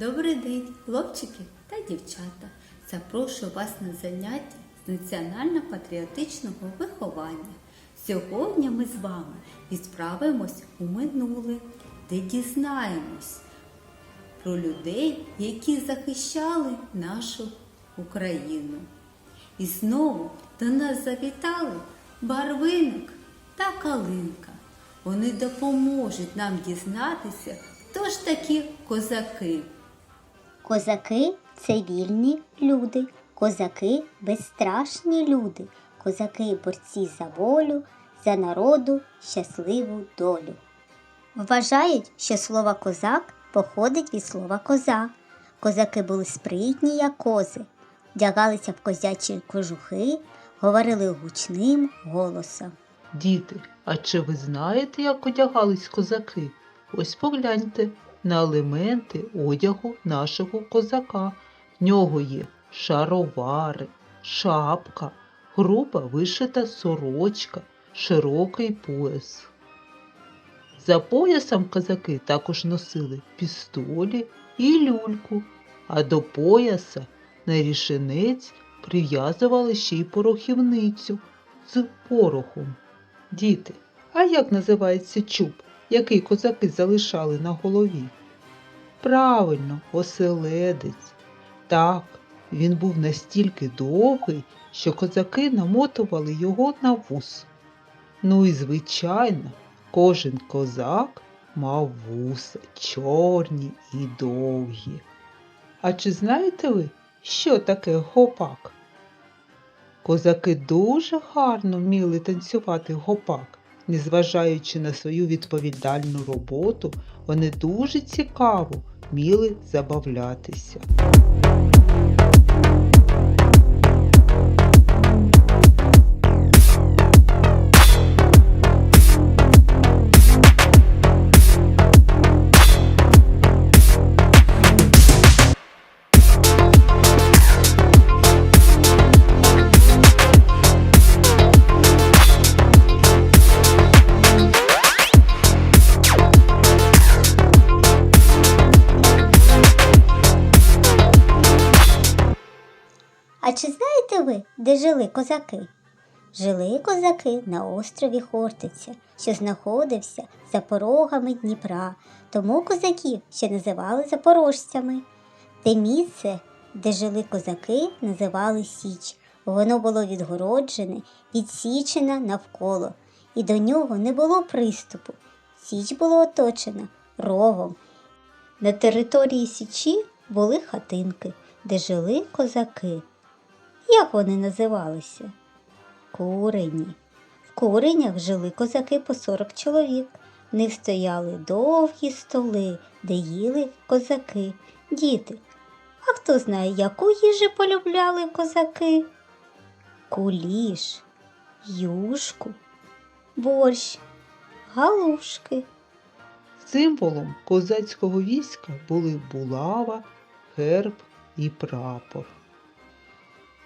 Добрий день, хлопчики та дівчата. Запрошую вас на заняття з національно-патріотичного виховання. Сьогодні ми з вами відправимось у минуле, де дізнаємось про людей, які захищали нашу Україну. І знову до нас завітали барвиник та калинка. Вони допоможуть нам дізнатися, хто ж такі козаки. Козаки це вільні люди, козаки безстрашні люди, козаки борці за волю, за народу щасливу долю. Вважають, що слово козак походить від слова коза. Козаки були спритні, як кози, вдягалися в козячі кожухи, говорили гучним голосом. Діти, а чи ви знаєте, як одягались козаки? Ось погляньте на елементи одягу нашого козака. В нього є шаровари, шапка, груба вишита сорочка, широкий пояс. За поясом козаки також носили пістолі і люльку, а до пояса на рішенець прив'язували ще й порохівницю з порохом. Діти, а як називається чуб, який козаки залишали на голові? Правильно, оселедець. Так, він був настільки довгий, що козаки намотували його на вус. Ну і звичайно, кожен козак мав вуса чорні і довгі. А чи знаєте ви, що таке гопак? Козаки дуже гарно вміли танцювати гопак. Незважаючи на свою відповідальну роботу, вони дуже цікаво вміли забавлятися. Знаєте де жили козаки? Жили козаки на острові Хортиця, що знаходився за порогами Дніпра, тому козаків ще називали запорожцями. Те місце, де жили козаки, називали Січ. Воно було відгороджене, відсічене навколо, і до нього не було приступу. Січ була оточена ровом. На території Січі були хатинки, де жили козаки. Як вони називалися? Курені. В куренях жили козаки по 40 чоловік. В них стояли довгі столи, де їли козаки, діти. А хто знає, яку їжу полюбляли козаки? Куліш, юшку, борщ, галушки. Символом козацького війська були булава, герб і прапор.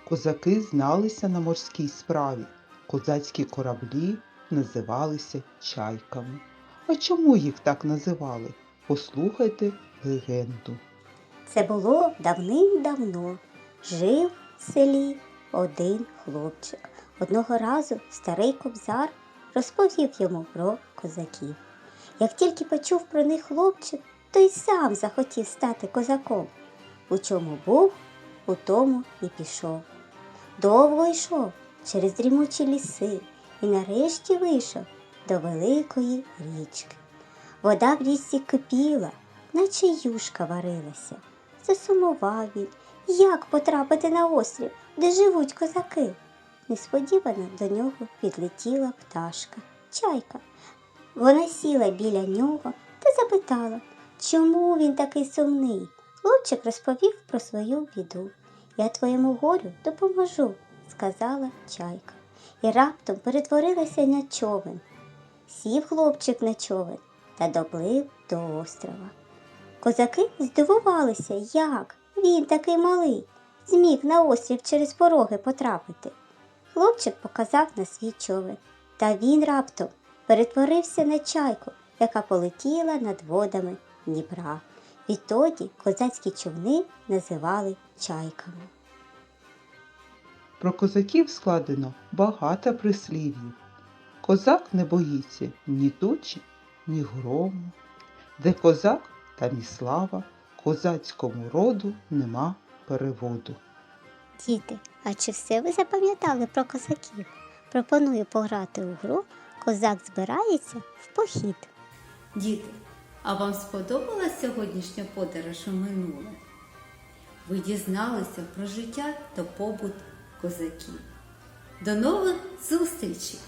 Козаки зналися на морській справі. Козацькі кораблі називалися чайками. А чому їх так називали? Послухайте легенду. Це було давним-давно. Жив в селі один хлопчик. Одного разу старий кобзар розповів йому про козаків. Як тільки почув про них хлопчик, то й сам захотів стати козаком. У чому був, у тому і пішов. Довго йшов через дрімучі ліси і нарешті вийшов до великої річки. Вода в річці кипіла, наче юшка варилася. Засумував він, як потрапити на острів, де живуть козаки. Несподівано до нього підлетіла пташка, чайка. Вона сіла біля нього та запитала, чому він такий сумний. Хлопчик розповів про свою біду. Я твоєму горю допоможу, сказала чайка, і раптом перетворилася на човен. Сів хлопчик на човен та доплив до острова. Козаки здивувалися, як він такий малий, зміг на острів через пороги потрапити. Хлопчик показав на свій човен, та він раптом перетворився на чайку, яка полетіла над водами Дніпра. Відтоді козацькі човни називали чайками. Про козаків складено багато прислів'їв. Козак не боїться ні тучі, ні грому. Де козак, там і слава, козацькому роду нема переводу. Діти, а чи все ви запам'ятали про козаків? Пропоную пограти у гру Козак збирається в похід. Діти, а вам сподобалась сьогоднішня подорож у минуле? Ви дізналися про життя та побут козаків. До нових зустрічей!